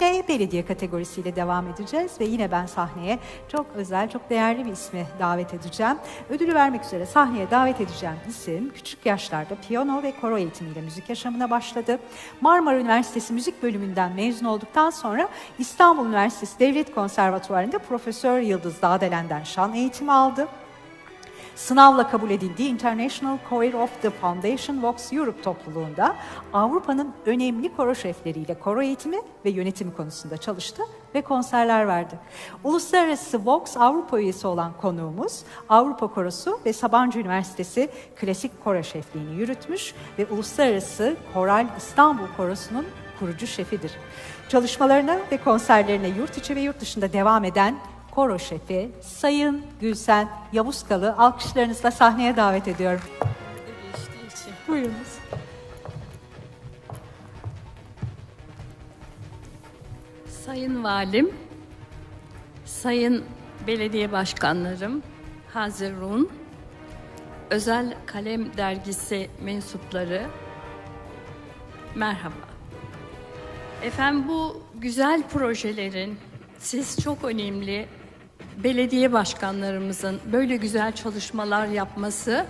Öncelikle belediye kategorisiyle devam edeceğiz ve yine ben sahneye çok özel, çok değerli bir ismi davet edeceğim. Ödülü vermek üzere sahneye davet edeceğim isim küçük yaşlarda piyano ve koro eğitimiyle müzik yaşamına başladı. Marmara Üniversitesi Müzik Bölümünden mezun olduktan sonra İstanbul Üniversitesi Devlet Konservatuvarı'nda Profesör Yıldız Dağdelen'den şan eğitimi aldı. Sınavla kabul edildiği International Choir of the Foundation Vox Europe topluluğunda Avrupa'nın önemli koro şefleriyle koro eğitimi ve yönetimi konusunda çalıştı ve konserler verdi. Uluslararası Vox Avrupa üyesi olan konuğumuz Avrupa Korosu ve Sabancı Üniversitesi Klasik Koro Şefliğini yürütmüş ve Uluslararası Koral İstanbul Korosu'nun kurucu şefidir. Çalışmalarına ve konserlerine yurt içi ve yurt dışında devam eden koro şefi Sayın Gülsen Yavuzkalı alkışlarınızla sahneye davet ediyorum. Buyurunuz. Sayın Valim, Sayın Belediye Başkanlarım, Hazirun, Özel Kalem Dergisi mensupları, merhaba. Efendim bu güzel projelerin, siz çok önemli belediye başkanlarımızın böyle güzel çalışmalar yapması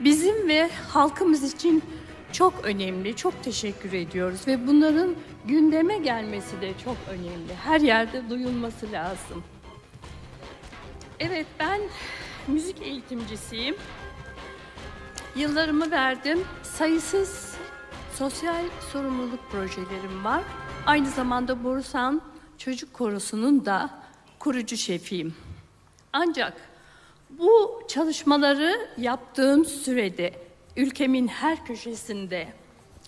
bizim ve halkımız için çok önemli. Çok teşekkür ediyoruz ve bunların gündeme gelmesi de çok önemli. Her yerde duyulması lazım. Evet ben müzik eğitimcisiyim. Yıllarımı verdim. Sayısız sosyal sorumluluk projelerim var. Aynı zamanda Borusan Çocuk Korosu'nun da kurucu şefiyim. Ancak bu çalışmaları yaptığım sürede ülkemin her köşesinde,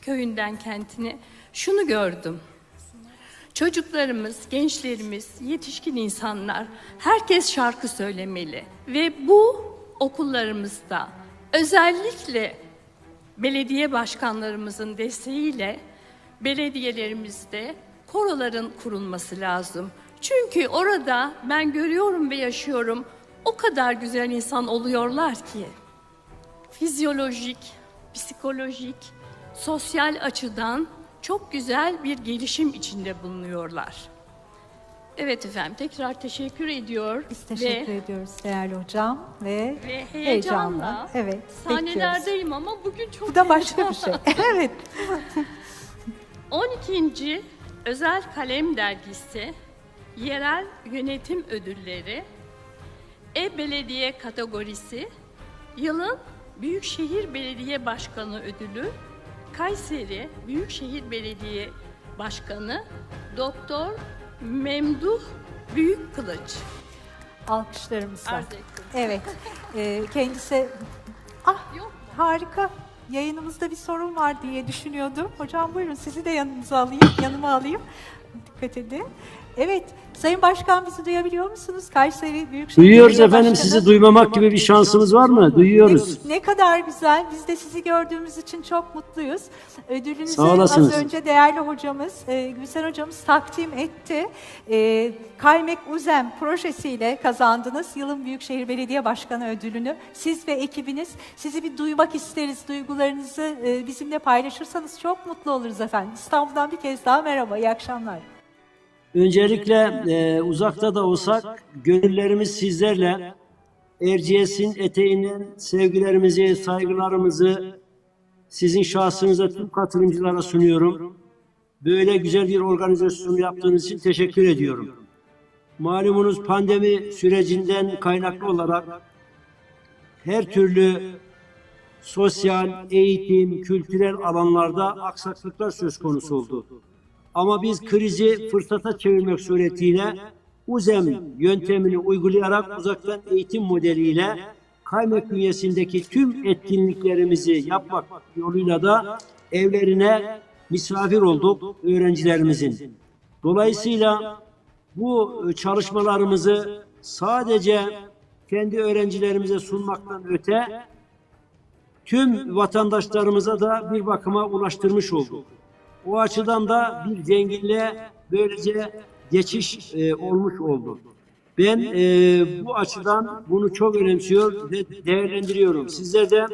köyünden kentine şunu gördüm. Çocuklarımız, gençlerimiz, yetişkin insanlar herkes şarkı söylemeli ve bu okullarımızda özellikle belediye başkanlarımızın desteğiyle belediyelerimizde koroların kurulması lazım. Çünkü orada ben görüyorum ve yaşıyorum o kadar güzel insan oluyorlar ki fizyolojik, psikolojik, sosyal açıdan çok güzel bir gelişim içinde bulunuyorlar. Evet efendim tekrar teşekkür ediyor Biz teşekkür ve, ediyoruz değerli hocam ve, ve heyecanla evet bekliyoruz. sahnelerdeyim ama bugün çok Bu da başka bir şey. evet. 12. Özel Kalem Dergisi Yerel Yönetim Ödülleri E-Belediye kategorisi Yılın Büyükşehir Belediye Başkanı Ödülü Kayseri Büyükşehir Belediye Başkanı Doktor Memduh Büyükkılıç Alkışlarımızla. arz ettim. Evet. Ee, kendisi ah Yok mu? harika. Yayınımızda bir sorun var diye düşünüyordum. Hocam buyurun sizi de yanınıza alayım, yanıma alayım. Dikkat edin. Evet, Sayın Başkan bizi duyabiliyor musunuz? Kayseri Büyükşehir Duyuyoruz Belediye efendim. Başkanı. Sizi duymamak gibi bir şansımız var mı? Duyuyoruz. Ne, ne kadar güzel. Biz de sizi gördüğümüz için çok mutluyuz. Ödülünüzü Sağ olasınız. az önce değerli hocamız, e, Gülsen hocamız takdim etti. E, Kaymek Uzem projesiyle kazandınız yılın Büyükşehir Belediye Başkanı ödülünü. Siz ve ekibiniz sizi bir duymak isteriz. Duygularınızı e, bizimle paylaşırsanız çok mutlu oluruz efendim. İstanbul'dan bir kez daha merhaba, iyi akşamlar. Öncelikle e, uzakta da olsak gönüllerimiz sizlerle Erciyes'in eteğinden sevgilerimizi, saygılarımızı sizin şahsınıza tüm katılımcılara sunuyorum. Böyle güzel bir organizasyon yaptığınız için teşekkür ediyorum. Malumunuz pandemi sürecinden kaynaklı olarak her türlü sosyal, eğitim, kültürel alanlarda aksaklıklar söz konusu oldu. Ama biz krizi fırsata çevirmek suretiyle UZEM yöntemini uygulayarak uzaktan eğitim modeliyle kaymak bünyesindeki tüm etkinliklerimizi yapmak yoluyla da evlerine misafir olduk öğrencilerimizin. Dolayısıyla bu çalışmalarımızı sadece kendi öğrencilerimize sunmaktan öte tüm vatandaşlarımıza da bir bakıma ulaştırmış olduk. O açıdan da bir zenginliğe böylece geçiş e, olmuş oldu. Ben e, bu açıdan bunu çok önemsiyor ve değerlendiriyorum. Sizler de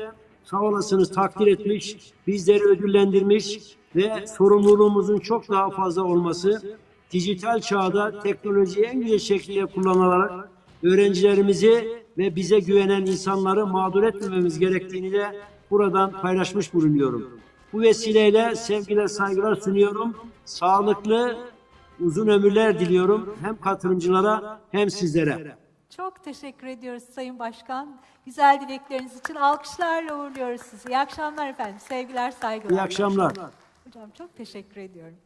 sağ olasınız takdir etmiş, bizleri ödüllendirmiş ve sorumluluğumuzun çok daha fazla olması dijital çağda teknolojiyi en güzel şekilde kullanarak öğrencilerimizi ve bize güvenen insanları mağdur etmememiz gerektiğini de buradan paylaşmış bulunuyorum. Bu vesileyle sevgiler saygılar sunuyorum. Sağlıklı uzun ömürler diliyorum hem katılımcılara hem sizlere. Çok teşekkür ediyoruz Sayın Başkan. Güzel dilekleriniz için alkışlarla uğurluyoruz sizi. İyi akşamlar efendim. Sevgiler, saygılar. İyi akşamlar. Hocam çok teşekkür ediyorum.